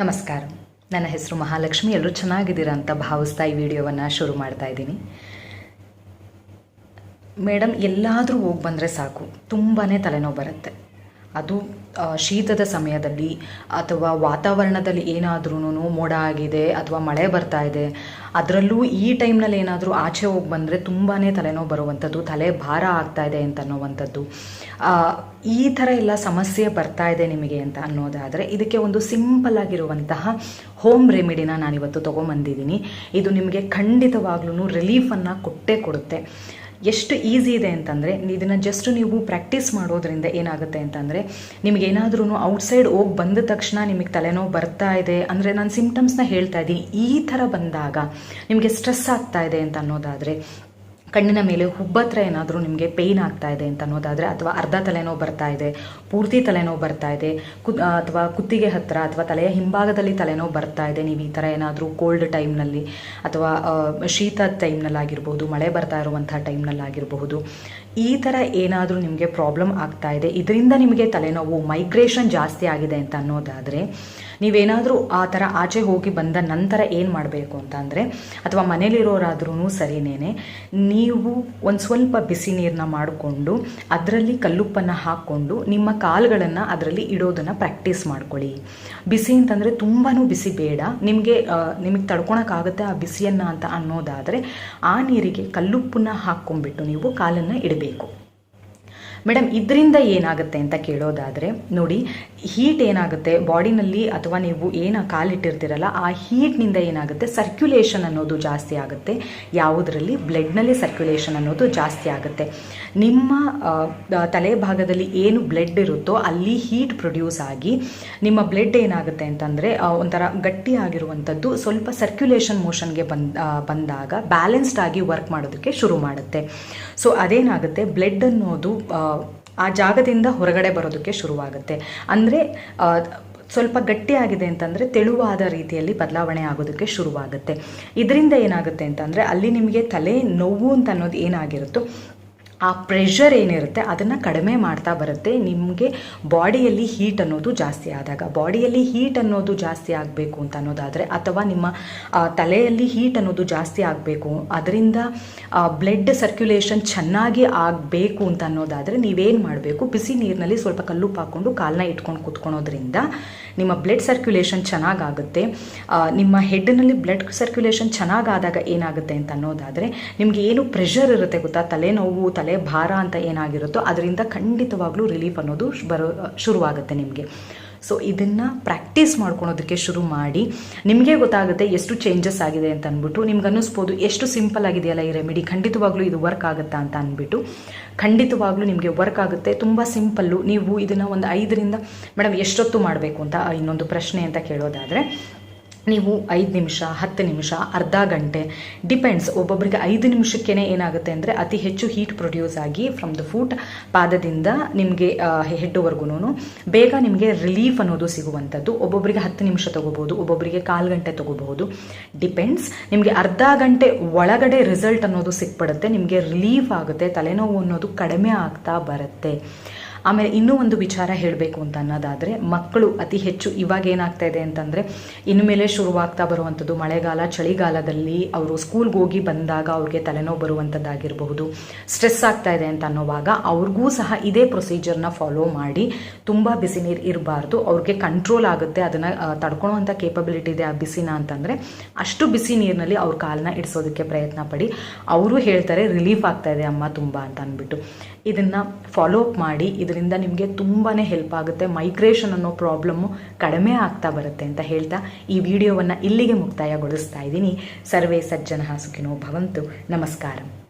ನಮಸ್ಕಾರ. ನನ್ನ ಹೆಸರು ಮಹಾಲಕ್ಷ್ಮಿ. ಎಲ್ಲರೂ ಚೆನ್ನಾಗಿದ್ದೀರಾ ಅಂತ ಭಾವಿಸ್ತಾ ಈ ವಿಡಿಯೋವನ್ನು ಶುರು ಮಾಡ್ತಾ ಇದ್ದೀನಿ. ಮೇಡಮ್ ಎಲ್ಲಾದರೂ ಹೋಗಿ ಬಂದರೆ ಸಾಕು. ತುಂಬಾ ತಲೆನೋವು ಬರುತ್ತೆ. ಅದು ಶೀತದ ಸಮಯದಲ್ಲಿ ಅಥವಾ ವಾತಾವರಣದಲ್ಲಿ ಏನಾದ್ರೂ ಮೋಡ ಆಗಿದೆ ಅಥವಾ ಮಳೆ ಬರ್ತಾ ಇದೆ, ಅದರಲ್ಲೂ ಈ ಟೈಮ್ನಲ್ಲಿ ಏನಾದರೂ ಆಚೆ ಹೋಗಿ ಬಂದರೆ ತುಂಬಾ ತಲೆನೋವು ಬರುವಂಥದ್ದು, ತಲೆ ಭಾರ ಆಗ್ತಾ ಇದೆ ಅಂತ ಅನ್ನೋವಂಥದ್ದು. ಈ ಥರ ಎಲ್ಲ ಸಮಸ್ಯೆ ಬರ್ತಾ ಇದೆ ನಿಮಗೆ ಅಂತ ಅನ್ನೋದಾದರೆ ಇದಕ್ಕೆ ಒಂದು ಸಿಂಪಲ್ ಆಗಿರುವಂತಹ ಹೋಮ್ ರೆಮಿಡಿನ ನಾನಿವತ್ತು ತೊಗೊಂಬಂದಿದ್ದೀನಿ. ಇದು ನಿಮಗೆ ಖಂಡಿತವಾಗ್ಲೂ ರಿಲೀಫನ್ನು ಕೊಟ್ಟೇ ಕೊಡುತ್ತೆ. ಎಷ್ಟು ಈಸಿ ಇದೆ ಅಂತಂದರೆ, ಇದನ್ನು ಜಸ್ಟ್ ನೀವು ಪ್ರಾಕ್ಟೀಸ್ ಮಾಡೋದ್ರಿಂದ ಏನಾಗುತ್ತೆ ಅಂತಂದರೆ, ನಿಮಗೆ ಏನಾದ್ರೂ ಔಟ್ಸೈಡ್ ಹೋಗಿ ಬಂದ ತಕ್ಷಣ ನಿಮಗೆ ತಲೆನೋವು ಬರ್ತಾ ಇದೆ, ಅಂದರೆ ನಾನು ಸಿಂಪ್ಟಮ್ಸ್ನ ಹೇಳ್ತಾ ಇದ್ದೀನಿ, ಈ ಥರ ಬಂದಾಗ ನಿಮಗೆ ಸ್ಟ್ರೆಸ್ ಆಗ್ತಾ ಇದೆ ಅಂತ ಅನ್ನೋದಾದರೆ, ಕಣ್ಣಿನ ಮೇಲೆ ಹುಬ್ಬತ್ರ ಏನಾದರೂ ನಿಮಗೆ ಪೇಯ್ನ್ ಆಗ್ತಾ ಇದೆ ಅಂತ ಅನ್ನೋದಾದರೆ, ಅಥವಾ ಅರ್ಧ ತಲೆನೋವು ಬರ್ತಾ ಇದೆ ಪೂರ್ತಿ ತಲೆನೋವು ಬರ್ತಾ ಇದೆ. ಕು ಅಥವಾ ಕುತ್ತಿಗೆ ಹತ್ತಿರ ಅಥವಾ ತಲೆಯ ಹಿಂಭಾಗದಲ್ಲಿ ತಲೆನೋವು ಬರ್ತಾ ಇದೆ. ನೀವು ಈ ಥರ ಏನಾದರೂ ಕೋಲ್ಡ್ ಟೈಮ್ನಲ್ಲಿ ಅಥವಾ ಶೀತ ಟೈಮ್ನಲ್ಲಾಗಿರ್ಬೋದು ಮಳೆ ಬರ್ತಾ ಇರುವಂಥ ಟೈಮ್ನಲ್ಲಾಗಿರಬಹುದು ಈ ಥರ ಏನಾದರೂ ನಿಮಗೆ ಪ್ರಾಬ್ಲಮ್ ಆಗ್ತಾ ಇದೆ. ಇದರಿಂದ ನಿಮಗೆ ತಲೆನೋವು ಮೈಗ್ರೇಷನ್ ಜಾಸ್ತಿ ಆಗಿದೆ ಅಂತ ಅನ್ನೋದಾದರೆ, ನೀವೇನಾದರೂ ಆ ಥರ ಆಚೆ ಹೋಗಿ ಬಂದ ನಂತರ ಏನು ಮಾಡಬೇಕು ಅಂತ ಅಂದರೆ, ಅಥವಾ ಮನೇಲಿರೋರಾದ್ರೂ ಸರಿನೇನೆ, ನೀವು ಒಂದು ಸ್ವಲ್ಪ ಬಿಸಿ ನೀರನ್ನ ಮಾಡಿಕೊಂಡು, ಅದರಲ್ಲಿ ಕಲ್ಲುಪ್ಪನ್ನು ಹಾಕ್ಕೊಂಡು ನಿಮ್ಮ ಕಾಲುಗಳನ್ನು ಅದರಲ್ಲಿ ಇಡೋದನ್ನು ಪ್ರಾಕ್ಟೀಸ್ ಮಾಡ್ಕೊಳ್ಳಿ. ಬಿಸಿ ಅಂತಂದರೆ ತುಂಬಾ ಬಿಸಿ ಬೇಡ. ನಿಮಗೆ ನಿಮಗೆ ತಡ್ಕೊಳಕ್ಕಾಗುತ್ತೆ ಆ ಬಿಸಿಯನ್ನು ಅಂತ ಅನ್ನೋದಾದರೆ ಆ ನೀರಿಗೆ ಕಲ್ಲುಪ್ಪನ್ನ ಹಾಕ್ಕೊಂಡ್ಬಿಟ್ಟು ನೀವು ಕಾಲನ್ನು ಇಡಬೇಕು. ಮೇಡಮ್ ಇದರಿಂದ ಏನಾಗುತ್ತೆ ಅಂತ ಕೇಳೋದಾದರೆ, ನೋಡಿ ಹೀಟ್ ಏನಾಗುತ್ತೆ? ಬಾಡಿನಲ್ಲಿ ಅಥವಾ ನೀವು ಏನು ಕಾಲಿಟ್ಟಿರ್ತೀರಲ್ಲ, ಆ ಹೀಟ್ನಿಂದ ಏನಾಗುತ್ತೆ? ಸರ್ಕ್ಯುಲೇಷನ್ ಅನ್ನೋದು ಜಾಸ್ತಿ ಆಗುತ್ತೆ. ಯಾವುದರಲ್ಲಿ? ಬ್ಲಡ್ನಲ್ಲಿ ಸರ್ಕ್ಯುಲೇಷನ್ ಅನ್ನೋದು ಜಾಸ್ತಿ ಆಗುತ್ತೆ. ನಿಮ್ಮ ತಲೆ ಭಾಗದಲ್ಲಿ ಏನು ಬ್ಲಡ್ ಇರುತ್ತೋ, ಅಲ್ಲಿ ಹೀಟ್ ಪ್ರೊಡ್ಯೂಸ್ ಆಗಿ ನಿಮ್ಮ ಬ್ಲಡ್ ಏನಾಗುತ್ತೆ ಅಂತಂದರೆ ಒಂಥರ ಗಟ್ಟಿಯಾಗಿರುವಂಥದ್ದು ಸ್ವಲ್ಪ ಸರ್ಕ್ಯುಲೇಷನ್ ಮೋಷನ್ಗೆ ಬಂದ ಬಂದಾಗ ಬ್ಯಾಲೆನ್ಸ್ಡ್ ಆಗಿ ವರ್ಕ್ ಮಾಡೋದಕ್ಕೆ ಶುರು ಮಾಡುತ್ತೆ. ಸೊ ಅದೇನಾಗುತ್ತೆ? ಬ್ಲಡ್ ಅನ್ನೋದು ಆ, ಜಾಗದಿಂದ ಹೊರಗಡೆ ಬರೋದಕ್ಕೆ ಶುರುವಾಗುತ್ತೆ. ಅಂದರೆ ಸ್ವಲ್ಪ ಗಟ್ಟಿಯಾಗಿದೆ ಅಂತಂದರೆ ತೆಳುವಾದ ರೀತಿಯಲ್ಲಿ ಬದಲಾವಣೆ ಆಗೋದಕ್ಕೆ ಶುರುವಾಗುತ್ತೆ. ಇದರಿಂದ ಏನಾಗುತ್ತೆ ಅಂತಂದರೆ ಅಲ್ಲಿ ನಿಮಗೆ ತಲೆ ನೋವು ಅಂತ ಅನ್ನೋದು ಏನಾಗಿರುತ್ತೋ ಆ ಪ್ರೆಷರ್ ಏನಿರುತ್ತೆ ಅದನ್ನು ಕಡಿಮೆ ಮಾಡ್ತಾ ಬರುತ್ತೆ. ನಿಮಗೆ ಬಾಡಿಯಲ್ಲಿ ಹೀಟ್ ಅನ್ನೋದು ಜಾಸ್ತಿ ಆದಾಗ ಬಾಡಿಯಲ್ಲಿ ಹೀಟ್ ಅನ್ನೋದು ಜಾಸ್ತಿ ಆಗಬೇಕು ಅಂತ ಅನ್ನೋದಾದರೆ, ಅಥವಾ ನಿಮ್ಮ ತಲೆಯಲ್ಲಿ ಹೀಟ್ ಅನ್ನೋದು ಜಾಸ್ತಿ ಆಗಬೇಕು, ಅದರಿಂದ ಬ್ಲಡ್ ಸರ್ಕ್ಯುಲೇಷನ್ ಚೆನ್ನಾಗಿ ಆಗಬೇಕು ಅಂತ ಅನ್ನೋದಾದರೆ ನೀವೇನು ಮಾಡಬೇಕು? ಬಿಸಿ ನೀರಿನಲ್ಲಿ ಸ್ವಲ್ಪ ಕಲ್ಲುಪ್ಪು ಹಾಕ್ಕೊಂಡು ಕಾಲನ್ನ ಇಟ್ಕೊಂಡು ಕೂತ್ಕೊಳೋದ್ರಿಂದ ನಿಮ್ಮ ಬ್ಲಡ್ ಸರ್ಕ್ಯುಲೇಷನ್ ಚೆನ್ನಾಗಾಗುತ್ತೆ. ನಿಮ್ಮ ಹೆಡ್ನಲ್ಲಿ ಬ್ಲಡ್ ಸರ್ಕ್ಯುಲೇಷನ್ ಚೆನ್ನಾಗಾದಾಗ ಏನಾಗುತ್ತೆ ಅಂತ ಅನ್ನೋದಾದರೆ, ನಿಮಗೆ ಏನು ಪ್ರೆಷರ್ ಇರುತ್ತೆ ಗೊತ್ತಾ? ತಲೆನೋವು, ತಲೆ ಭಾರ ಅಂತ ಏನಾಗಿರುತ್ತೋ ಅದರಿಂದ ಖಂಡಿತವಾಗ್ಲೂ ರಿಲೀಫ್ ಅನ್ನೋದು ಬರೋ, ಶುರುವಾಗುತ್ತೆ ನಿಮಗೆ. ಸೊ ಇದನ್ನು ಪ್ರಾಕ್ಟೀಸ್ ಮಾಡ್ಕೊಳೋದಕ್ಕೆ ಶುರು ಮಾಡಿ, ನಿಮಗೆ ಗೊತ್ತಾಗುತ್ತೆ ಎಷ್ಟು ಚೇಂಜಸ್ ಆಗಿದೆ ಅಂತ ಅಂದ್ಬಿಟ್ಟು, ನಿಮ್ಗೆ ಅನ್ನಿಸ್ಬೋದು ಎಷ್ಟು ಸಿಂಪಲ್ ಆಗಿದೆಯಲ್ಲ ಈ ರೆಮಿಡಿ ಖಂಡಿತವಾಗ್ಲೂ ಇದು ವರ್ಕ್ ಆಗುತ್ತಾ ಅಂತ ಅಂದ್ಬಿಟ್ಟು. ಖಂಡಿತವಾಗ್ಲೂ ನಿಮಗೆ ವರ್ಕ್ ಆಗುತ್ತೆ. ತುಂಬ ಸಿಂಪಲ್ಲು ನೀವು ಇದನ್ನು ಒಂದು ಐದರಿಂದ ಮೇಡಮ್ ಎಷ್ಟೊತ್ತು ಮಾಡಬೇಕು ಅಂತ ಇನ್ನೊಂದು ಪ್ರಶ್ನೆ ಅಂತ ಕೇಳೋದಾದರೆ ನೀವು ಐದು ನಿಮಿಷ, ಹತ್ತು ನಿಮಿಷ, ಅರ್ಧ ಗಂಟೆ ಡಿಪೆಂಡ್ಸ್ ಒಬ್ಬೊಬ್ಬರಿಗೆ ಐದು ನಿಮಿಷಕ್ಕೇ ಏನಾಗುತ್ತೆ ಅಂದರೆ ಅತಿ ಹೆಚ್ಚು ಹೀಟ್ ಪ್ರೊಡ್ಯೂಸ್ ಆಗಿ ಫ್ರಮ್ ದ ಫುಟ್ ಪಾದದಿಂದ ನಿಮಗೆ ಹೆಡ್ವರೆಗೂ ಬೇಗ ನಿಮಗೆ ರಿಲೀಫ್ ಅನ್ನೋದು ಸಿಗುವಂಥದ್ದು. ಒಬ್ಬೊಬ್ಬರಿಗೆ ಹತ್ತು ನಿಮಿಷ ತಗೋಬೋದು ಒಬ್ಬೊಬ್ಬರಿಗೆ ಕಾಲು ಗಂಟೆ ತೊಗೋಬಹುದು. ಡಿಪೆಂಡ್ಸ್ ನಿಮಗೆ ಅರ್ಧ ಗಂಟೆ ಒಳಗಡೆ ರಿಸಲ್ಟ್ ಅನ್ನೋದು ಸಿಕ್ಬಿಡುತ್ತೆ, ನಿಮಗೆ ರಿಲೀಫ್ ಆಗುತ್ತೆ, ತಲೆನೋವು ಅನ್ನೋದು ಕಡಿಮೆ ಆಗ್ತಾ ಬರುತ್ತೆ. ಆಮೇಲೆ ಇನ್ನೂ ಒಂದು ವಿಚಾರ ಹೇಳಬೇಕು ಅಂತ ಅನ್ನೋದಾದರೆ, ಮಕ್ಕಳು ಅತಿ ಹೆಚ್ಚು ಇವಾಗ ಏನಾಗ್ತಾ ಇದೆ ಅಂತಂದರೆ, ಇನ್ಮೇಲೆ ಶುರುವಾಗ್ತಾ ಬರುವಂಥದ್ದು ಮಳೆಗಾಲ, ಚಳಿಗಾಲದಲ್ಲಿ ಅವರು ಸ್ಕೂಲ್ಗೆ ಹೋಗಿ ಬಂದಾಗ ಅವ್ರಿಗೆ ತಲೆನೋವು ಬರುವಂಥದ್ದಾಗಿರಬಹುದು ಸ್ಟ್ರೆಸ್ ಆಗ್ತಾ ಇದೆ ಅಂತ ಅನ್ನೋವಾಗ ಅವ್ರಿಗೂ ಸಹ ಇದೇ ಪ್ರೊಸೀಜರ್ನ ಫಾಲೋ ಮಾಡಿ ತುಂಬ ಬಿಸಿ ನೀರು ಇರಬಾರ್ದು, ಅವ್ರಿಗೆ ಕಂಟ್ರೋಲ್ ಆಗುತ್ತೆ, ಅದನ್ನು ತಡ್ಕೊಳ್ಳೋವಂಥ ಕೇಪಬಿಲಿಟಿ ಇದೆ ಆ ಬಿಸಿನ ಅಂತಂದರೆ, ಅಷ್ಟು ಬಿಸಿ ನೀರಿನಲ್ಲಿ ಅವ್ರ ಕಾಲನ್ನ ಇಡಿಸೋದಕ್ಕೆ ಪ್ರಯತ್ನ ಪಡಿ. ಅವರು ಹೇಳ್ತಾರೆ ರಿಲೀಫ್ ಆಗ್ತಾ ಇದೆ ಅಮ್ಮ ತುಂಬ ಅಂತ ಅಂದ್ಬಿಟ್ಟು. ಇದನ್ನು ಫಾಲೋ ಅಪ್ ಮಾಡಿ ಇದರಿಂದ ನಿಮಗೆ ತುಂಬಾ ಹೆಲ್ಪ್ ಆಗುತ್ತೆ. ಮೈಗ್ರೇಷನ್ ಅನ್ನೋ ಪ್ರಾಬ್ಲಮ್ಮು ಕಡಿಮೆ ಆಗ್ತಾ ಬರುತ್ತೆ ಅಂತ ಹೇಳ್ತಾ ಈ ವಿಡಿಯೋವನ್ನು ಇಲ್ಲಿಗೆ ಮುಕ್ತಾಯಗೊಳಿಸ್ತಾ ಇದ್ದೀನಿ. ಸರ್ವೇ ಸಜ್ಜನ ಸುಖಿನೋ ಭವಂತು. ನಮಸ್ಕಾರ.